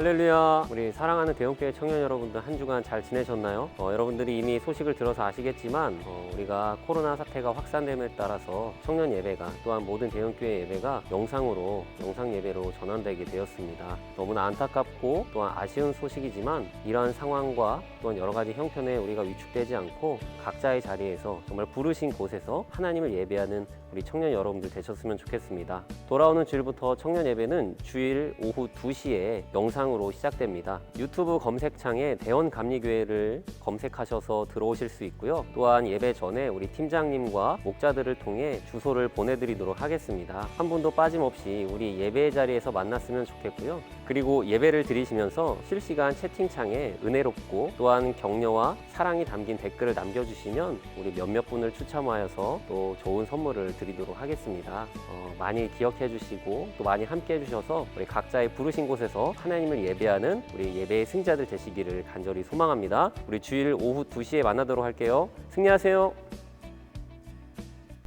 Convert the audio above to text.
할렐루야. 우리 사랑하는 대형교회 청년 여러분들 한 주간 잘 지내셨나요? 어, 여러분들이 이미 소식을 들어서 아시겠지만 어, 우리가 코로나 사태가 확산됨에 따라서 청년 예배가 또한 모든 대형교회 예배가 영상으로 영상 예배로 전환되게 되었습니다. 너무나 안타깝고 또한 아쉬운 소식이지만 이러한 상황과 또한 여러 가지 형편에 우리가 위축되지 않고 각자의 자리에서 정말 부르신 곳에서 하나님을 예배하는 우리 청년 여러분들 되셨으면 좋겠습니다. 돌아오는 주일부터 청년 예배는 주일 오후 2시에 영상 으로 시작됩니다. 유튜브 검색창에 대원 감리교회를 검색하셔서 들어오실 수 있고요. 또한 예배 전에 우리 팀장님과 목자들을 통해 주소를 보내드리도록 하겠습니다. 한 분도 빠짐없이 우리 예배 자리에서 만났으면 좋겠고요. 그리고 예배를 드리시면서 실시간 채팅창에 은혜롭고 또한 격려와 사랑이 담긴 댓글을 남겨주시면 우리 몇몇 분을 추첨하여서 또 좋은 선물을 드리도록 하겠습니다. 어, 많이 기억해 주시고 또 많이 함께 해 주셔서 우리 각자의 부르신 곳에서 예배하는 우리 예배의 승자들 되시기를 간절히 소망합니다. 우리 주일 오후 2시에 만나도록 할게요. 승리하세요.